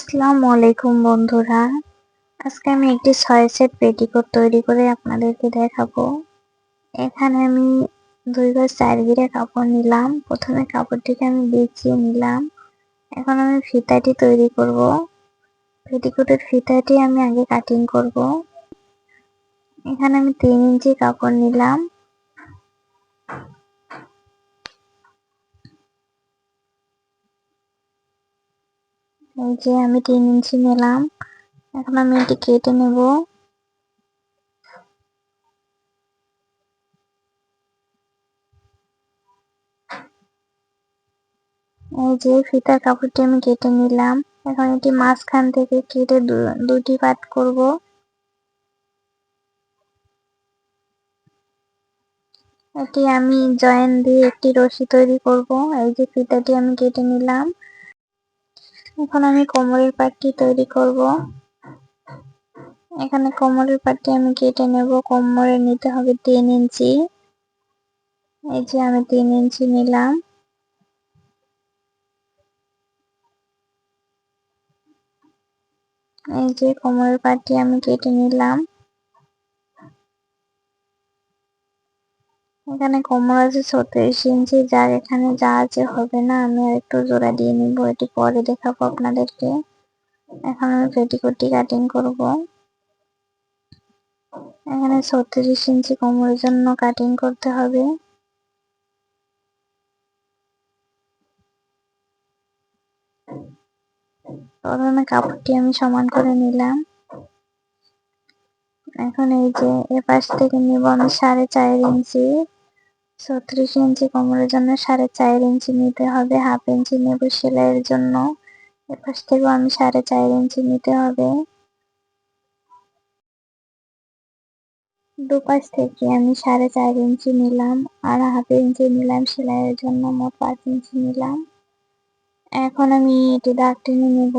আসসালামু আলাইকুম বন্ধুরা। আজকে আমি একটি ছয় সেট পেটিকোট তৈরি করে আপনাদেরকে দেখাবো। এখানে আমি দুই গজ চার গিরে কাপড় নিলাম। প্রথমে কাপড়টিকে আমি বিছিয়ে নিলাম। এখন আমি ফিতাটি তৈরি করব। পেটিকোটের ফিতাটি আমি আগে কাটিং করব। এখানে আমি তিন ইঞ্চি কাপড় নিলাম। এই যে আমি তিন ইঞ্চি নিলাম। এখন আমি এটি কেটে নেব। এই যে ফিতার কাপড়টি আমি কেটে নিলাম। এখন এটি মাঝখান থেকে কেটে দুটি পাট করব। এটি আমি জয়েন দিয়ে একটি রশি তৈরি করব। এই যে ফিতাটি আমি কেটে নিলাম। এখন আমি কোমরের পাটটি তৈরি করব। এখানে কোমরের পাটটি আমি কেটে নেব। কোমরে নিতে হবে তিন ইঞ্চি। এই যে আমি তিন ইঞ্চি নিলাম। এই যে কোমরের পাটটি আমি কেটে নিলাম। এখানে কোমর আছে ছত্রিশ ইঞ্চি, যার এখানে যা আছে হবে না, আমি আর একটু জোড়া দিয়ে নিব, এটি পরে দেখাবো আপনাদেরকে। এখন আমি পেটিকোটটি কাটিং করব। এখানে ছত্রিশ ইঞ্চি কোমরের জন্য কাটিং করতে হবে। প্রথমে কাপড়টি আমি সমান করে নিলাম। এখন এই যে এপাশ থেকে নিব আমি সাড়ে চার ইঞ্চি। ছত্রিশ ইঞ্চি কোমরের জন্য সাড়ে চার ইঞ্চি নিতে হবে, হাফ ইঞ্চি নেব সেলাইয়ের জন্য। এপাশ থেকেও আমি সাড়ে চার ইঞ্চি নিতে হবে। দুপাশ থেকে আমি সাড়ে চার ইঞ্চি নিলাম আর হাফ ইঞ্চি নিলাম সেলাইয়ের জন্য, মোট পাঁচ ইঞ্চি নিলাম। এখন আমি এটি দাগ টেনে নেব।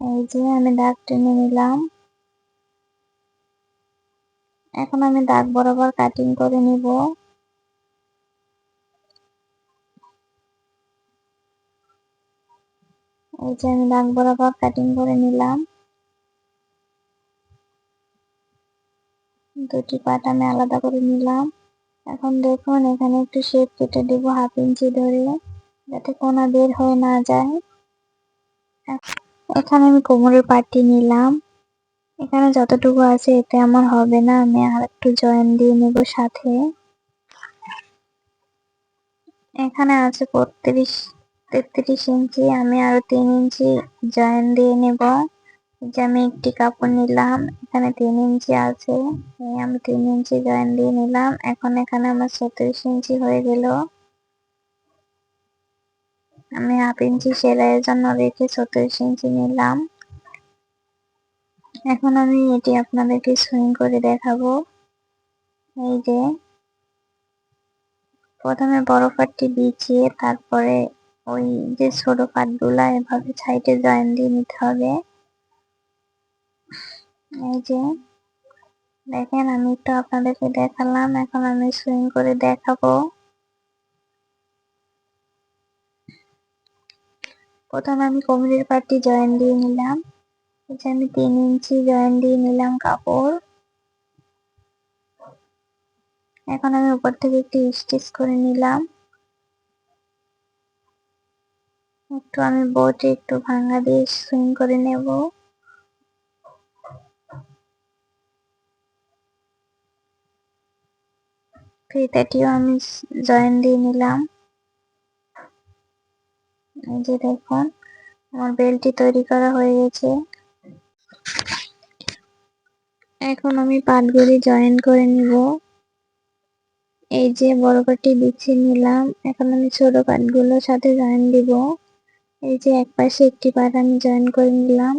এই যে আমি দাগ টেনে নিলাম। এখন আমি দাগ বরাবর কাটিং করে নিব। এই যে আমি দাগ বরাবর কাটিং করে নিলাম। দুটি পাট আমি আলাদা করে নিলাম। এখন দেখুন, এখানে একটু শেপ কেটে দেব হাফ ইঞ্চি ধরে, যাতে কোনা বের হয়ে না যায়। এখানে আমি কোমরের পাটটি নিলাম। এখানে যতটুকু আছে, এতে আমার হবে না। আমি আর একটু জয়েন দিয়ে নেব সাথে। এখানে আছে বত্রিশ, তেত্রিশ ইঞ্চি। আমি আরও তিন ইঞ্চি জয়েন দিয়ে নেব। যে আমি একটি কাপড় নিলাম, এখানে তিন ইঞ্চি আছে। আমি তিন ইঞ্চি জয়েন দিয়ে নিলাম। এখন এখানে আমার ছত্রিশ ইঞ্চি হয়ে গেল। আমি হাফ ইঞ্চি সেলাইয়ের জন্য রেখে ছত্রিশ ইঞ্চি নিলাম। এখন আমি এটি আপনাদেরকে সুইং করে দেখাবো। এই যে, প্রথমে বড় পাটটি বিছিয়ে তারপরে ওই যে ছোট পাটগুলা এভাবে সাইডে জয়েন দিয়ে নিতে হবে। এই যে, দেখেন আমি তো আপনাদেরকে দেখালাম, এখন আমি সুইং করে দেখাবো। প্রথমে আমি কোমরের পাটটি জয়েন দিয়ে নিলাম। যে আমি তিন ইঞ্চি জয়েন দিয়ে নিলাম কাপড়। এখন আমি উপর থেকে একটি স্টিচ করে নিলাম। একটু আমি বোটে একটু ভাঙা দিয়ে সুইং করে নেব। ফিতাটিও আমি জয়েন দিয়ে নিলাম। যে দেখুন, আমার বেলটি তৈরি করা হয়ে গেছে। এখন আমি পাটগুলি জয়েন করে নিব। এই যে বড় পাটটি বিছিয়ে নিলাম। এখন আমি ছোট পাটগুলোর সাথে জয়েন দিব। এই যে এক পাশে একটি পাট আমি জয়েন করে নিলাম।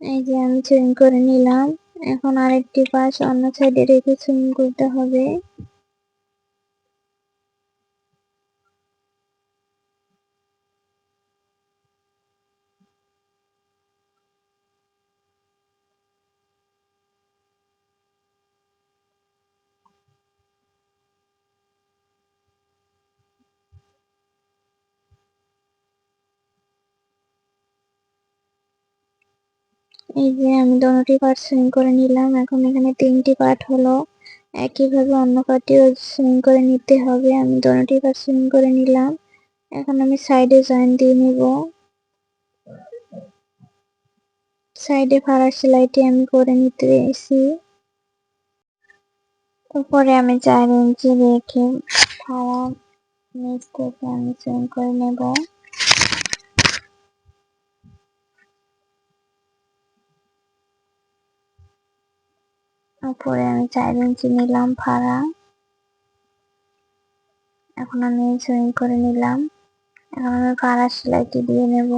এই যে আমি চুইং করে নিলাম। এখন আরেকটি পাশ অন্য সাইডে রেখে চুইং করতে হবে। এই যে আমি দোনোটি পার্ট সুইং করে নিলাম। এখন এখানে তিনটি পার্ট হলো। একইভাবে অন্য পার্টিও সুইং করে নিতে হবে। আমি দোনোটি পার্ট সুইং করে নিলাম। এখন আমি সাইডে জয়েন দিয়ে নিব। সাইডে ফাড়া সেলাইটি আমি করে নিতে এসি উপরে আমি চার ইঞ্চি রেখে ফাড়া নিচ থেকে আমি সুইং করে নেব। উপরে আমি চার ইঞ্চি নিলাম ফাড়া এখন আমি সুইং করে নিলাম। এখন আমি ফাড়া সেলাইটি দিয়ে নেব।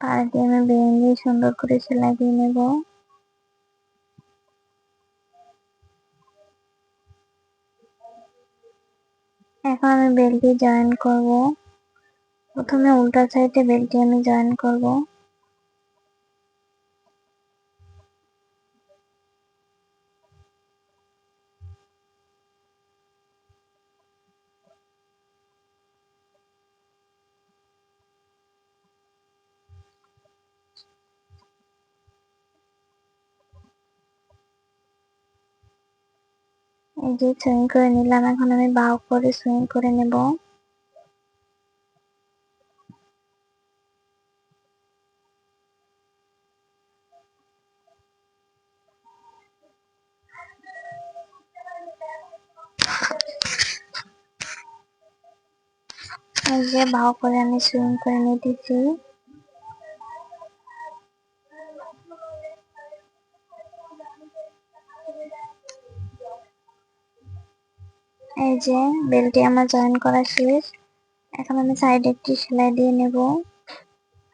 পাড়া দিয়ে আমি বেরিয়ে সুন্দর করে সেলাই দিয়ে নেব। এখন আমি বেলটি জয়েন করব। প্রথমে উল্টা সাইডে বেলটি আমি জয়েন করব। এই যে সুইং করে নিলাম, এখন আমি বাউ করে সুইং করে নেব। এই যে ভাও করে আমি সুইং করে নিতেছি যে বেলটি আমার জয়েন করা শেষ। এখন আমি সাইডে একটি সেলাই দিয়ে নেব।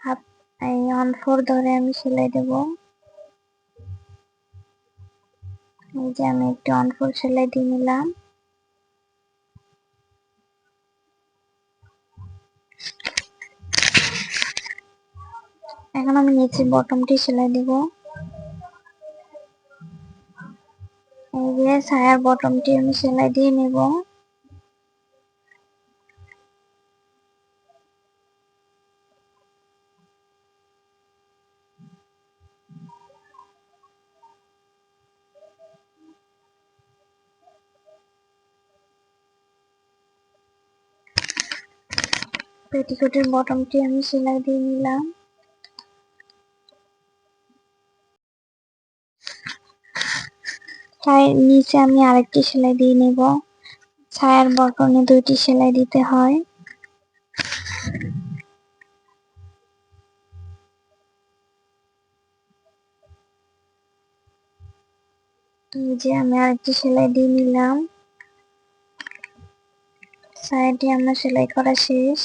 হাফ, এই অন ফোর ধরে আমি সেলাই দেব। এই যে আমি একটি অন ফোর সেলাই দিয়ে নিলাম। এখন আমি নিচে বটমটি সেলাই দিব। এই যে ছায়ার বটমটি আমি সেলাই দিয়ে নেব। পেটিকোটের বটমটি আমি সেলাই দিয়ে নিলাম। ছায়ের নিচে আমি আরেকটি সেলাই দিয়ে নেব। ছায়ার বটনে দুইটি সেলাই দিতে হয়। যে আমি আরেকটি সেলাই দিয়ে নিলাম। সাইডে আমার সেলাই করা শেষ।